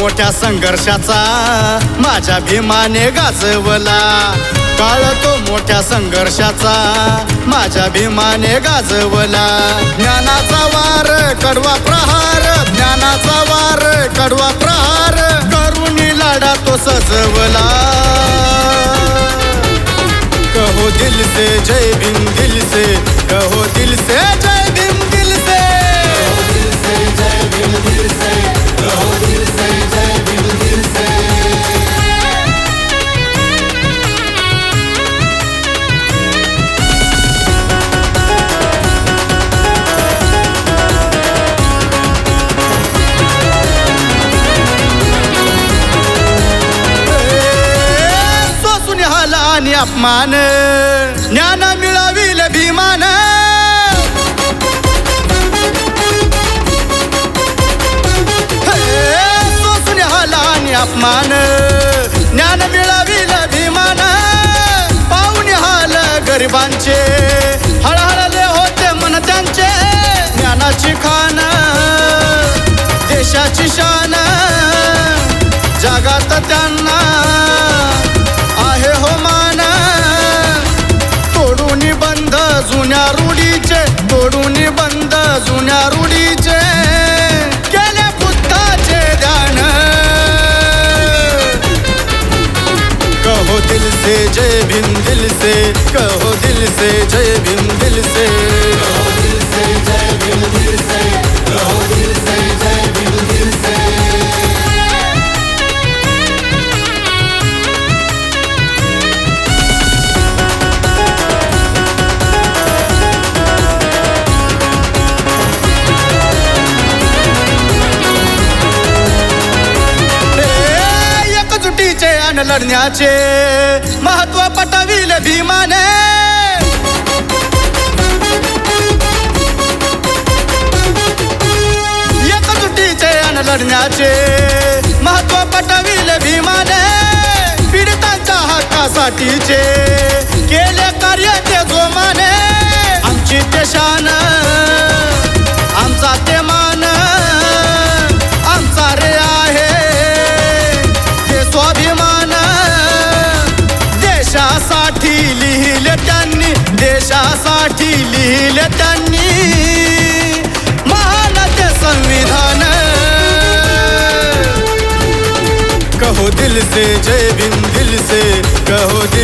मोठ्या संघर्षाचा माझ्या भीमाने गाजवला. काळ तो मोठ्या संघर्षाचा माझ्या भीमाने गाजवला. ज्ञानाचा वार कडवा प्रहार ज्ञानाचा वार कडवा प्रहार करुणी लाडा तो सजवला. कहो दिल से जय भीम दिल से कहो दिल से जय आणि अपमान ज्ञान मिळविल भीमान सोसून आणि अपमान ज्ञान मिळविल भीमान पाहुणे हाल गरिबांचे हळहळले होते मन त्यांचे ज्ञानाची खान देशाची शान. जुन्या रूढीचे तोडून बंद जुन्या रूढीचे. केले बुद्धाचे ध्यान. कहो दिल से जय भीम दिल से कहो दिल से जय भीम दिल से. लढण्याचे महत्त्व पटविले भीमाने. एकजुटीचे अन लढण्याचे महत्त्व पटविले भीमाने. पीडितांच्या हक्कासाठीचे केले कार्य ते जोमाने. देशासाठी लिहिले त्यांनी. महानाचे संविधान. कहो दिल से जय भीम दिल से कहो दिल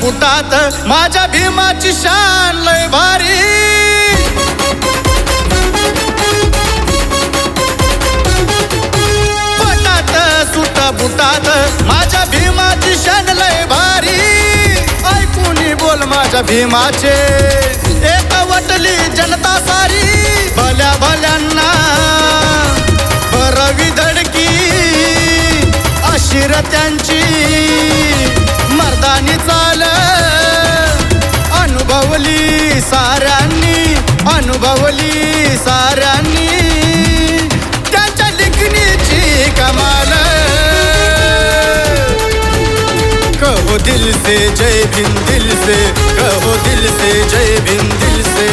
बुटात माझ्या भीमाची शान लय भारी. बुटात सुट बुटात माझ्या भीमाची शान लय भारी. ऐकून बोल माझ्या भीमाचे एक वटली जनता सारी. भल्या भल्यांना बरवी धडकी अशिर त्यांची. मर्दानी चाल अनुभवली साऱ्यांनी अनुभवली साऱ्यांनी. त्यांच्या लिखणीची कमाल. कहो दिल से जय भीम दिल से कहो दिल से जय भीम दिल से